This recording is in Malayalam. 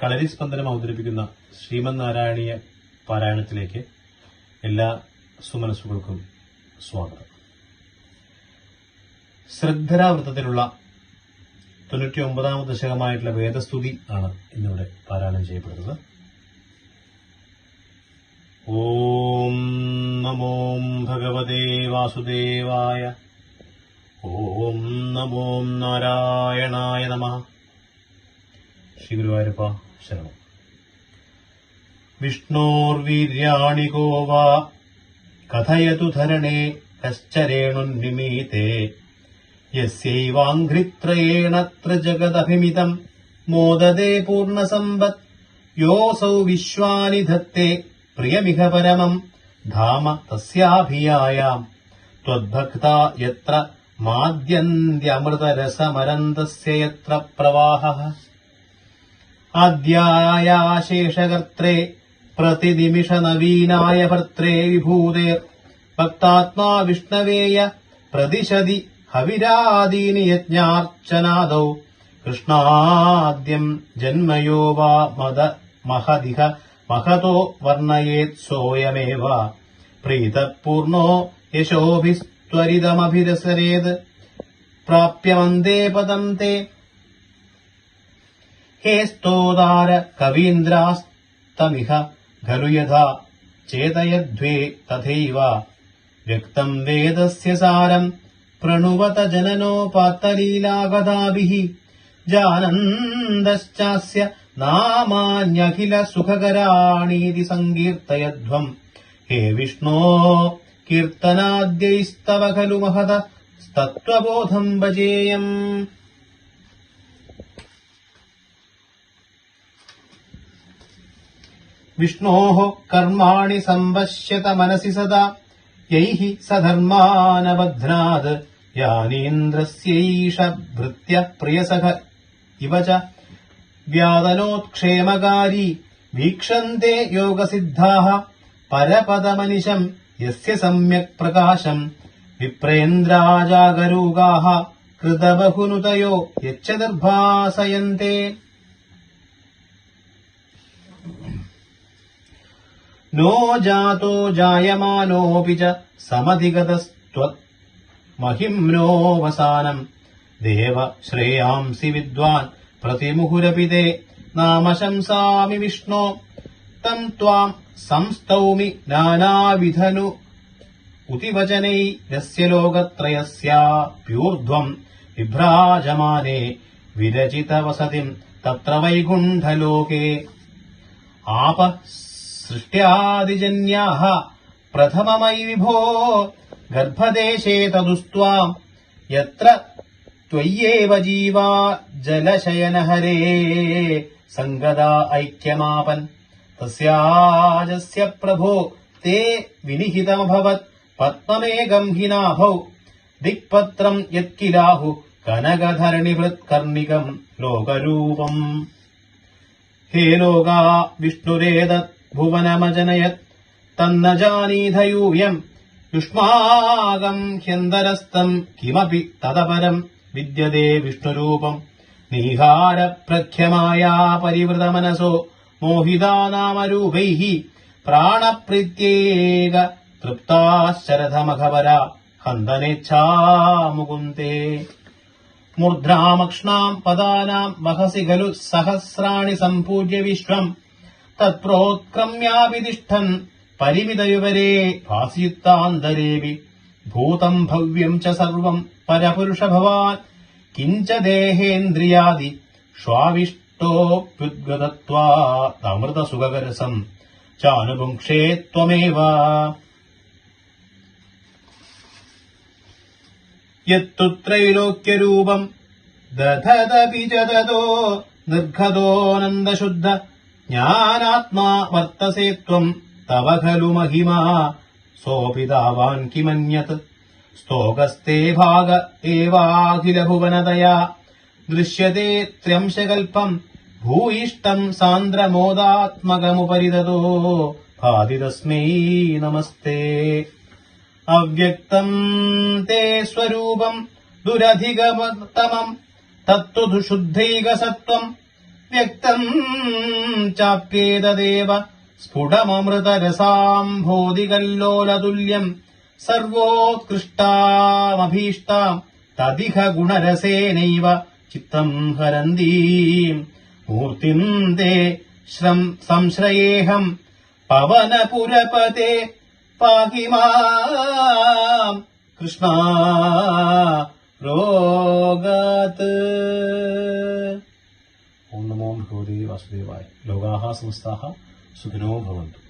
കളരി സ്പന്ദനം അവതരിപ്പിക്കുന്ന ശ്രീമന്നാരായണീയ പാരായണത്തിലേക്ക് എല്ലാ സുമനസ്സുകൾക്കും സ്വാഗതം. ശ്രദ്ധരാവൃത്തത്തിലുള്ള തൊണ്ണൂറ്റി ഒമ്പതാമത് ദശകമായിട്ടുള്ള വേദസ്തുതി ആണ് ഇന്നിവിടെ പാരായണം ചെയ്യപ്പെടുന്നത്. ഓം നമോ ഭഗവതേ വാസുദേവായ ഓം നമോ നാരായണായ നമ. ശ്രീ ഗുരുവായൂരപ്പ विष्णोर्वीर्याणि को वा कथयतु धरणे कश्चरेणुन्निमीते। यस्यैवाङ्घ्रित्रयेणत्र जगदभिमितम् मोददे पूर्णसम्बत् योऽसौ विश्वानि धत्ते प्रियमिह परमम् धाम तस्याभियायाम्। त्वद्भक्ता यत्र माद्यन्त्यमृतरसमरन्दस्य यत्र प्रवाहः। അധ്യായാശേഷകർത്രേ പ്രതിനിമിഷ നവീനായ ഭർത്രേ വിഭൂതേ ഭക്താത്മാ വിഷ്ണവേയ പ്രതിശതി ഹവിരാദീനി യജ്ഞാർച്ചനാദൗ. കൃഷ്ണാദ്യം ജന്മയോ വാ മത മഹതിഹ മഹതോ വർണയേത് സോയമേവ. പ്രീതപൂർണോ യശോഭിസ്ത്വരിതമഭിരസരേത്. പ്രാപ്യമന്തേ പദം തേ हे स्तोदार कवीन्द्रास्तमिह खलु यथा चेतयध्वे तथैव। व्यक्तम् वेदस्य सारम् प्रणुवत जननोपात्तलीलागदाभिः। जानन्दश्चास्य नामान्यखिल सुखकराणीति सङ्कीर्तयध्वम् हे विष्णो कीर्तनाद्यैस्तव खलु महद तत्त्वबोधम् भजेयम् വിഷ്ണോഃ കർമാണി സംവശ്യത മനസി സദാ. യൈഃ സധർമാനബധ്നാത് യാനീന്ദ്രസ്യൈഷ ഭൃത്യ പ്രിയസഖ. ഇവ ച വ്യാതനോത്ക്ഷേമകാരി. വീക്ഷന്തേ യോഗസിദ്ധാഃ പരപദമനിശം യസ്യ സമ്യക് പ്രകാശം. വിപ്രേന്ദ്രാജാഗരൂകാഃ കൃതബഹുനുതയോ യച്ച നിർഭാസയന്തേ नो जातो जायमानोऽपि च समधिगतस्त्वत्। महिम्नोऽवसानम् देव श्रेयांसि विद्वान्। प्रतिमुहुरपि ते। नाम शंसामि विष्णो। तम् त्वाम् संस्तौमि नानाविधनु। उतिवचनै यस्य लोकत्रयस्याप्यूर्ध्वम् विभ्राजमाने विरचितवसतिम् तत्र वैकुण्ठलोके। आपः സൃഷ്ട്യാദിജന്യാഹ പ്രഥമമൈ വിഭോ ഗർഭദേശേ തദുസ്ത്വാം. യത്ര ത്വയ്യേവ ജീവാ ജലശയനഹരേ സംഗതാ ഐക്യമാപൻ. തസ്യാജസ്യ പ്രഭോ തേ വിനിഹിതമഭവത് പത്മമേകം ഹിനാഭൗ ദിക്പത്രം യത്കിലാഹു കനകധരണിവൃത്കർണികം ലോകരൂപം. ഹേ ലോകാ വിഷ്ണുരേതത് ഭുവനമജനയത് തന്നജാനീധയൂയം യുഷ്മാകം ഹ്യന്തരസ്ഥം കിമപി തദപരം വിദ്യതേ വിഷ്ണുരൂപം നീഹാരപ്രഖ്യമായ പരിവൃതമനസോ മോഹിതാനാമരൂപൈ പ്രാണപ്രീത്യേക തൃപ്താശരഥമഖപര ഹന്തനേച്ഛാമുകുന്ദേ മൂർധ്രാമക്ഷ്ണാം പദാനാം വഹസി ഖലു സഹസ്രാണി സംപൂജ്യ വിശ്വം തത്രോത്ക്രമ്യാവിതിഷ്ഠൻ പരിമിതയുവരേ ഭാസിയുത്താന്തരേവി. ഭൂതം ഭവ്യം ച സർവം പരപുരുഷ ഭവാൻ കിഞ്ച ദേഹേന്ദ്രിയാദി. ഷ്വാവിഷ്ടോപ്യുദ്ഗതത്വാമൃതസുഖകരസം ചാനുഭുക്ഷേ ത്വമേവ യത്തു ത്രൈലോക്യരൂപം ദധതപി ചതോ നിർഘതോനന്ദശുദ്ധ. ജ്ഞാനാത്മാ വർത്തസേത്വം തവ ഖലു മഹിമാ. സോപിതാവാൻ കിമന്യത്? സ്തോകസ്തേ ഭാഗ ഏവാഖിലഭുവനതയാ. ദൃശ്യത്തെ ത്രംശകൽപ്പം ഭൂയിഷ്ടം സാന്ദ്രമോദാത്മകമുപരിതോ ഭാതിതസ്മൈ നമസ്തേ. അവ്യക്തം തേ സ്വരൂപം ദുരധികമത്തമം തത്വ ശുദ്ധൈകസത്വം വ്യക്തം ചാപ്യേതദേവ. സ്ഫുടമമൃതരസാംഭോതികല്ലോലതുല്യം സർവോത്കൃഷ്ടാമഭീഷ്ടാം തതിഹ ഗുണരസേനൈവ ചിത്തം ഹരന്തീം. മൂർത്തിം തേ ശ്രം സംശ്രയേഹം. പവനപുരപതേ പാഹി മാം. കൃഷ്ണ രോഗാത്. ഭഗവതേ വാസുദേവായ ലോകാഹ സമസ്താः സുഖിനോ ഭവन्तु